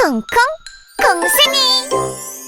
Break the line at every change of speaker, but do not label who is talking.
콩콩 콩순이.